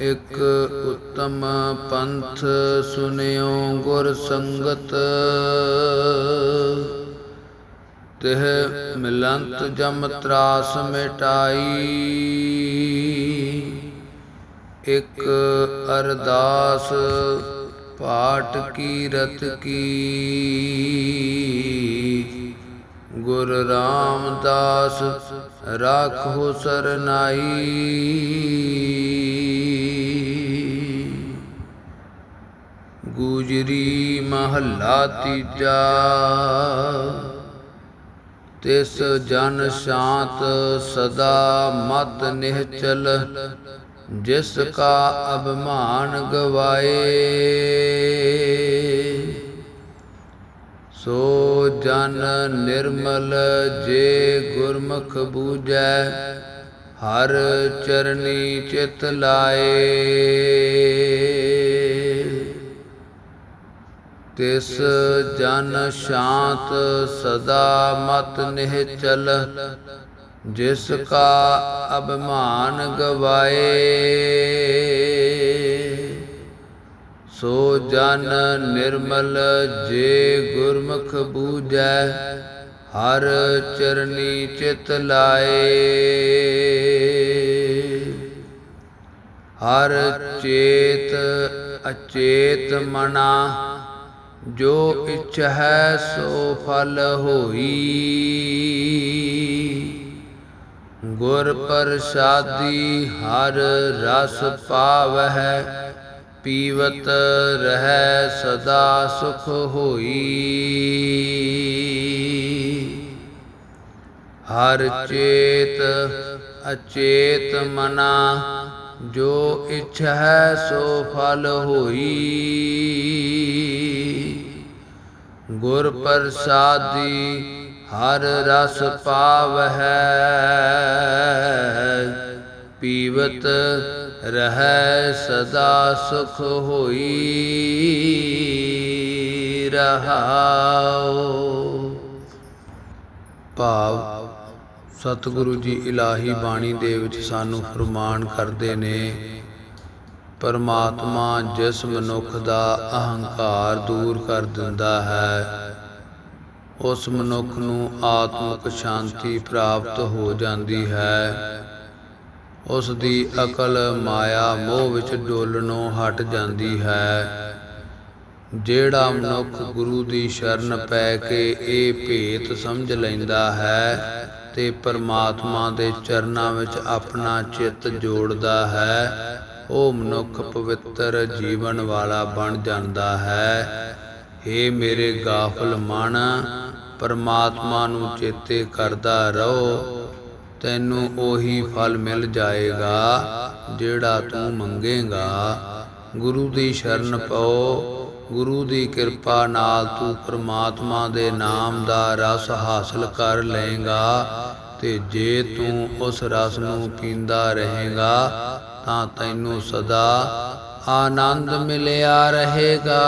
ਇਕ ਉਤਮ ਪੰਥ ਸੁਨਿਓ ਗੁਰ ਸੰਗਤ। ਤਿਹ ਮਿਲੰਤ ਜਮ ਤਰਾਸ ਮਿਟਾਈ। ਇਕ ਅਰਦਾਸ ਕੀ ਰਤ ਕੀ। ਗੁਰ ਰਾਮਦਾਸ ਰਾਖੋ ਸਰਨਾਈ। ਗੁਜਰੀ ਮਹੱਲਾ ਤੀਜਾ। ਤਿਸ ਜਨ ਸ਼ਾਂਤ ਸਦਾ ਮਤ ਨਿਹਚਲ, ਜਿਸ ਕਾ ਅਭਿਮਾਨ ਗਵਾਏ। ਸੋ ਜਨ ਨਿਰਮਲ ਜੇ ਗੁਰਮੁਖ ਬੂਜੈ ਹਰ ਚਰਨੀ ਚਿਤ ਲਾਏ। ਤਿਸ ਜਨ ਸ਼ਾਂਤ ਸਦਾ ਮਤ ਨਿਹਚਲ ਜਿਸ ਕਾ ਅਭਿਮਾਨ ਗਵਾਏ। ਸੋ ਜਨ ਨਿਰਮਲ ਜੇ ਗੁਰਮੁਖ ਬੂਜੈ ਹਰ ਚਰਨੀ ਚਿਤ ਲਾਏ। ਹਰ ਚੇਤ ਅਚੇਤ ਮਨਾ ਜੋ ਇਛ ਹੈ ਸੋ ਫਲ ਹੋਈ। ਗੁਰ ਪ੍ਰਸਾਦੀ ਹਰ ਰਸ ਪਾਵਹਿ, ਪੀਵਤ ਰਹਿ ਸਦਾ ਸੁਖ ਹੋਈ। ਹਰ ਚੇਤ ਅਚੇਤ ਮਨਾ, ਜੋ ਇਛ ਹੈ ਸੋ ਫਲ ਹੋਈ। ਗੁਰ ਪ੍ਰਸਾਦੀ ਹਰ ਰਸ ਪਾਵਹਿ। ਪੀਵਤ ਰਹਿ ਸਦਾ ਸੁਖ ਹੋਈ ਰਹਾਉ। ਭਾਵ ਸਤਿਗੁਰੂ ਜੀ ਇਲਾਹੀ ਬਾਣੀ ਦੇ ਵਿੱਚ ਸਾਨੂੰ ਫਰਮਾਨ ਕਰਦੇ ਨੇ ਪਰਮਾਤਮਾ ਜਿਸ ਮਨੁੱਖ ਦਾ ਅਹੰਕਾਰ ਦੂਰ ਕਰ ਦਿੰਦਾ ਹੈ, ਉਸ ਮਨੁੱਖ ਨੂੰ ਆਤਮਿਕ ਸ਼ਾਂਤੀ ਪ੍ਰਾਪਤ ਹੋ ਜਾਂਦੀ ਹੈ। ਉਸ ਦੀ ਅਕਲ ਮਾਇਆ ਮੋਹ ਵਿੱਚ ਡੋਲਣੋਂ ਹਟ ਜਾਂਦੀ ਹੈ। ਜਿਹੜਾ ਮਨੁੱਖ ਗੁਰੂ ਦੀ ਸ਼ਰਨ ਪੈ ਕੇ ਇਹ ਭੇਤ ਸਮਝ ਲੈਂਦਾ ਹੈ ਤੇ ਪਰਮਾਤਮਾ ਦੇ ਚਰਨਾਂ ਵਿੱਚ ਆਪਣਾ ਚਿੱਤ ਜੋੜਦਾ ਹੈ ਉਹ ਮਨੁੱਖ ਪਵਿੱਤਰ ਜੀਵਨ ਵਾਲਾ ਬਣ ਜਾਂਦਾ ਹੈ। ਏ ਮੇਰੇ ਗਾਫਲ ਮਨ, ਪਰਮਾਤਮਾ ਨੂੰ ਚੇਤੇ ਕਰਦਾ ਰਹੋ। ਤੈਨੂੰ ਉਹੀ ਫਲ ਮਿਲ ਜਾਏਗਾ ਜਿਹੜਾ ਤੂੰ ਮੰਗੇਗਾ। ਗੁਰੂ ਦੀ ਸ਼ਰਨ ਪਾਓ, ਗੁਰੂ ਦੀ ਕਿਰਪਾ ਨਾਲ ਤੂੰ ਪਰਮਾਤਮਾ ਦੇ ਨਾਮ ਦਾ ਰਸ ਹਾਸਲ ਕਰ ਲਏਗਾ ਤੇ ਜੇ ਤੂੰ ਉਸ ਰਸ ਨੂੰ ਪੀਂਦਾ ਰਹੇਗਾ ਤਾਂ ਤੈਨੂੰ ਸਦਾ ਆਨੰਦ ਮਿਲਿਆ ਰਹੇਗਾ।